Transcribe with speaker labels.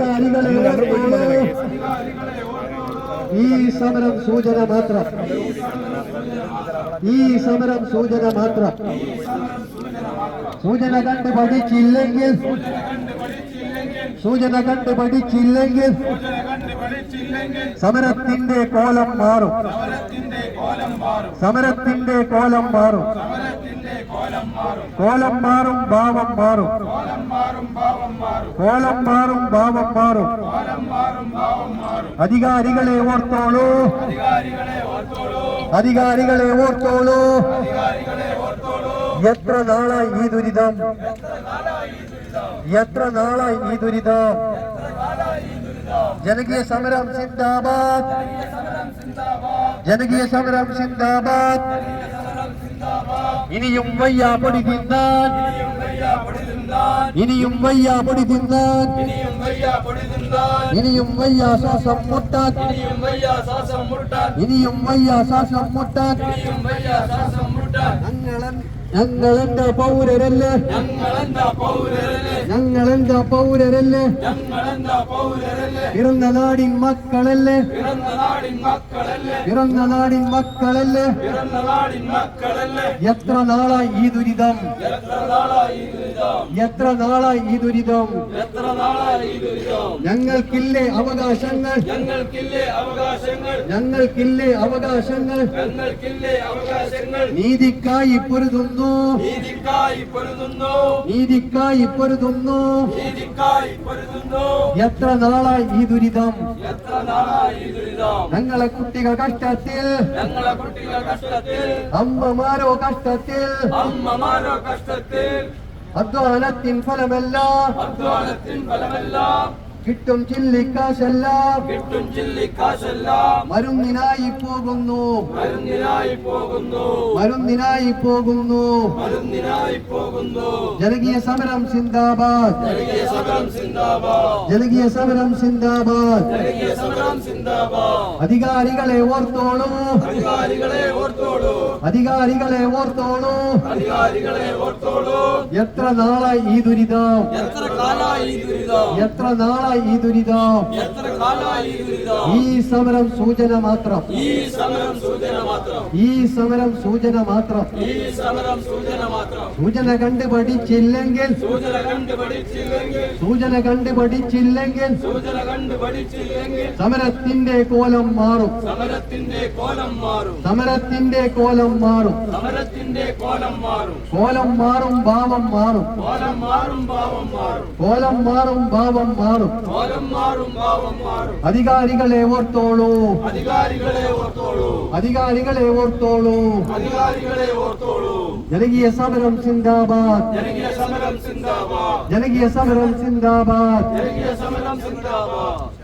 Speaker 1: അധികാരികളെ ഓർത്തോളൂ ഈ സമരം സൂചന മാത്രം ഈ സമരം സൂചന മാത്രം സൂചന കണ്ട് പഠിച്ചില്ലെങ്കിൽ സൂചന കണ്ട് പഠിച്ചില്ലെങ്കിൽ സമരത്തിന്റെ കോലം മാറും സമരത്തിന്റെ കോലം മാറും കോലം മാറും ഭാവം മാറും കോലം മാറും ഭാവം മാറും അധികാരികളെ ഓർത്തോളൂ. അധികാരികളെ ഓർത്തോളൂ. എത്ര നാളായി ഈ ദുരിതം? എത്ര നാളായി ഈ ദുരിതം? ജനകീയ സമരം സിന്ദാബാദ്. ജനകീയ സമരം സിന്ദാബാദ്. இனியும் வையா படி தின்றான் இனியும் வையா படி தின்றான் இனியும் வையா சாசம் முட்டான். இனியும் வையா சாசம் முட்டான். இனியும் வையா சாசம் முட்டான் ഞങ്ങളെന്താ പൗരരല്ലേ? ഞങ്ങളെന്താ പൗരരല്ലേ? പിറന്ന നാടിൻ മക്കളല്ലേ? പിറന്ന നാടിൻ മക്കളല്ലേ? എത്ര നാളായി ഈ ദുരിതം? എത്ര നാളായി ഈ ദുരിതം? ഞങ്ങൾക്കില്ലേ അവകാശങ്ങൾ?
Speaker 2: ഞങ്ങൾക്കില്ലേ അവകാശങ്ങൾ?
Speaker 1: ഞങ്ങൾക്കില്ലേ അവകാശങ്ങൾ?
Speaker 2: ഞങ്ങൾക്കില്ലേ അവകാശങ്ങൾ?
Speaker 1: നീതിക്കായി പൊരുതുന്നു.
Speaker 2: നീതിക്കായി പൊരുതുന്നു.
Speaker 1: നീതിക്കായി പൊരുതുന്നു.
Speaker 2: നീതിക്കായി പൊരുതുന്നു.
Speaker 1: എത്ര നാളായി ഈ ദുരിതം?
Speaker 2: എത്ര നാളായി ഈ ദുരിതം?
Speaker 1: ഞങ്ങളെ കുട്ടികൾ കഷ്ടത്തിൽ.
Speaker 2: ഞങ്ങളെ കുട്ടികൾ കഷ്ടത്തിൽ.
Speaker 1: അമ്മമാരോ കഷ്ടത്തിൽ.
Speaker 2: അമ്മമാരോ കഷ്ടത്തിൽ.
Speaker 1: അധ്വാനത്തിൻ ഫലമല്ല.
Speaker 2: അധ്വാനത്തിൻ ഫലമെല്ലാം.
Speaker 1: കിട്ടും ചില്ലിക്കാശല്ല
Speaker 2: കിട്ടും ചില്ലിക്കാശെല്ലാം
Speaker 1: മരുന്നിനായി പോകുന്നു.
Speaker 2: മരുന്നിനായി പോകുന്നു.
Speaker 1: മരുന്നിനായി പോകുന്നു.
Speaker 2: മരുന്നിനായി പോകുന്നു.
Speaker 1: ജനകീയ സമരം സിന്ദാബാദ്.
Speaker 2: ജനകീയ സമരം സിന്ദാബാദ്.
Speaker 1: ജനകീയ സമരം സിന്ദാബാദ്.
Speaker 2: ജനകീയ സമരം സിന്ദാബാദ്.
Speaker 1: അധികാരികളെ ഓർത്തോളൂ.
Speaker 2: അധികാരികളെ ഓർത്തോളൂ.
Speaker 1: അധികാരികളെ ഓർത്തോളൂ.
Speaker 2: അധികാരികളെ ഓർത്തോളൂ.
Speaker 1: എത്ര നാളായി ഈ ദുരിതം?
Speaker 2: എത്ര കാലായി ഈ ദുരിതം?
Speaker 1: എത്ര നാളായി ഈ ദുരിതം?
Speaker 2: എത്ര കാലായി ഈ ദുരിതം?
Speaker 1: ഈ സമരം സൂചന മാത്രം.
Speaker 2: ഈ സമരം സൂചന മാത്രം.
Speaker 1: ഈ സമരം സൂചന മാത്രം.
Speaker 2: ഈ സമരം സൂചന മാത്രം.
Speaker 1: സൂചന കണ്ട് പഠിച്ചില്ലെങ്കിൽ
Speaker 2: സൂചന കണ്ട് പഠിച്ചില്ലെങ്കിൽ
Speaker 1: സൂചന കണ്ട് പഠിച്ചില്ലെങ്കിൽ
Speaker 2: സൂചന കണ്ട് പഠിച്ചില്ലെങ്കിൽ
Speaker 1: സമരത്തിന്റെ കോലം മാറും.
Speaker 2: സമരത്തിന്റെ കോലം മാറും.
Speaker 1: സമരത്തിന്റെ കോലം മാറും.
Speaker 2: സമരത്തിന്റെ കോലം മാറും.
Speaker 1: കോലം മാറും ഭാവം മാറും.
Speaker 2: കോലം മാറും ഭാവം മാറും.
Speaker 1: കോലം മാറും ഭാവം മാറും.
Speaker 2: കോലം മാറും ഭാവം മാറും.
Speaker 1: അധികാരികളെ ഓർത്തോളൂ.
Speaker 2: അധികാരികളെ ഓർത്തോളൂ.
Speaker 1: അധികാരികളെ ഓർത്തോളൂ.
Speaker 2: അധികാരികളെ ഓർത്തോളൂ.
Speaker 1: ജനകീയ സമരം സിന്ദാബാദ്.
Speaker 2: ജനകീയ സമരം സിന്ദാബാദ്.
Speaker 1: ജനകീയ സമരം സിന്ദാബാദ്.
Speaker 2: ജനകീയ സമരം സിന്ദാബാദ്.